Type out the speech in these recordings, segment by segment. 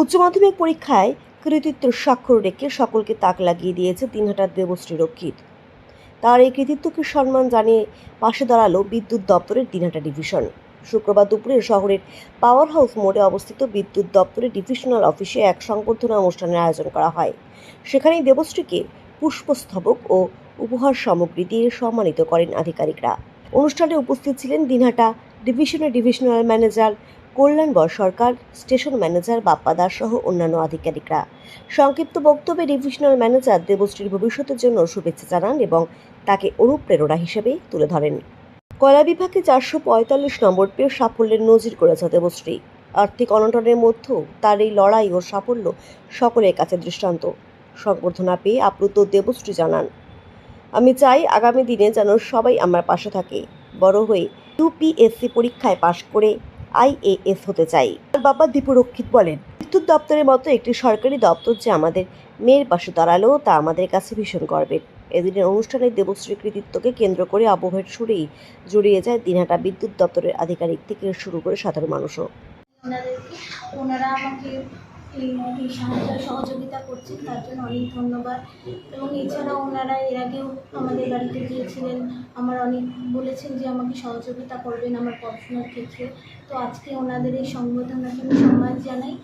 উচ্চ মাধ্যমিক পরীক্ষায় কৃতিত্বের স্বাক্ষর রেখে সকলকে তাক লাগিয়ে দিয়েছে দিনহাটার দেবশ্রী রক্ষিত। তার এই কৃতিত্বকে সম্মান জানিয়ে পাশে দাঁড়াল বিদ্যুৎ দপ্তরের দিনহাটা ডিভিশন। শুক্রবার দুপুরে শহরের পাওয়ার হাউস মোড়ে অবস্থিত বিদ্যুৎ দপ্তরের ডিভিশনাল অফিসে এক সংবর্ধনা অনুষ্ঠানের আয়োজন করা হয়। সেখানেই দেবশ্রীকে পুষ্পস্তবক ও উপহার সামগ্রী দিয়ে সম্মানিত করেন আধিকারিকরা। অনুষ্ঠানে উপস্থিত ছিলেন দিনহাটা ডিভিশনের divisional manager Kalyanbar Sarkar, station manager Bappa Das সহ অন্যান্য আধিকারিকরা। সংক্ষিপ্ত বক্তব্যে ডিভিশনাল ম্যানেজার দেবশ্রীর ভবিষ্যতের জন্য শুভেচ্ছা জানান এবং তাকে অনুপ্রেরণা হিসেবে তুলে ধরেন। কয়লা বিভাগে চারশো পঁয়তাল্লিশ নম্বর পেয়ে সাফল্যের নজির করেছে দেবশ্রী। আর্থিক অনটনের মধ্যেও তার এই লড়াই ও সাফল্য সকলের কাছে দৃষ্টান্ত। সংবর্ধনা পেয়ে আপ্লুত দেবশ্রী জানান, আমি চাই আগামী দিনে যেন সবাই আমার পাশে থাকে। বড় হয়ে ইউপিএসসি পরীক্ষায় পাশ করে আইএএস হতে চাই। তার বাবা দীপুরক্ষিত বলেন, বিদ্যুৎ দপ্তরের মতো একটি সরকারি দপ্তর যে আমাদের মেয়ের পাশে দাঁড়াল, তা আমাদের কাছে ভীষণ গর্বের। এদিনের অনুষ্ঠানে দেবশ্রী কৃতিত্বকে কেন্দ্র করে আবহের সুরেই জড়িয়ে যায় দিনহাটা বিদ্যুৎ দপ্তরের আধিকারিক থেকে শুরু করে সাধারণ মানুষও। ওনারা আমাকে এই এই সাহায্য সহযোগিতা করছেন, তার জন্য অনেক ধন্যবাদ। এবং এছাড়াও ওনারা এর আগেও আমাদের বাড়িতে গিয়েছিলেন। আমার অনেক বলেছেন যে আমাকে সহযোগিতা করবেন আমার পড়াশোনার ক্ষেত্রে। তো আজকে ওনাদের এই সংবর্ধনাকে আমি সম্মান জানাই।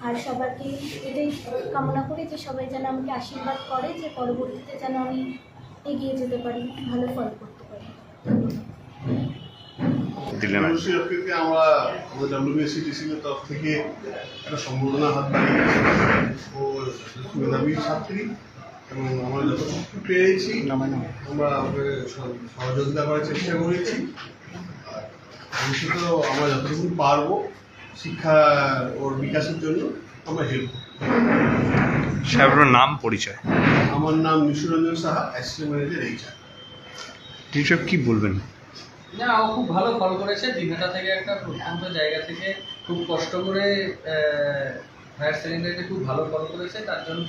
আর সবাইকে এটাই কামনা করি যে সবাই যেন আমাকে আশীর্বাদ করে যে পরবর্তীতে যেন আমি এগিয়ে যেতে পারি, ভালো ফল করতে পারি। ধন্যবাদ। দিলেন। আমরা আমাদের তরফ থেকে একটা হাত বাড়িয়েছি ও মেধাবী ছাত্রী এবং আমরা যতটুকু পেরেছি আমরা সহযোগিতা করার চেষ্টা করেছি। ভবিষ্যতেও আমরা যতটুকু পারব শিক্ষা ওর বিকাশের জন্য আমরা হেল্প সাহেবের নাম পরিচয়? আমার নাম Nishuranjan Saha assistant manager HR teacher কি বলবেন? না, ও খুব ভালো ফল করেছে। দিনহাটা থেকে একটা প্রত্যন্ত জায়গা থেকে খুব কষ্ট করে হায়ার সেকেন্ডারিতে খুব ভালো ফল করেছে। তার জন্য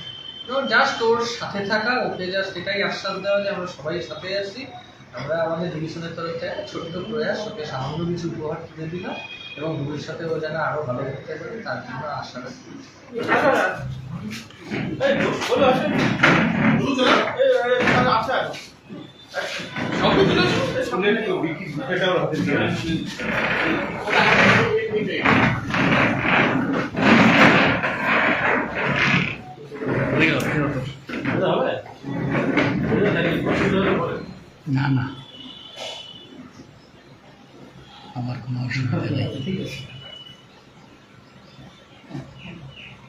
জাস্ট ওর সাথে থাকা, ওকে জাস্ট এটাই আশ্বাস দেওয়া যে আমরা সবাই সাথে আছি। আমরা আমাদের ডিভিশনের তরফ থেকে একটা ছোট্ট প্রয়াস, ওকে সামান্য কিছু উপহার তুলে দিলাম এবং ভবিষ্যতে ও যেন আরও ভালো করতে পারে, তার জন্য আশা রাখি না না। আমার কোনো অসুবিধা নেই।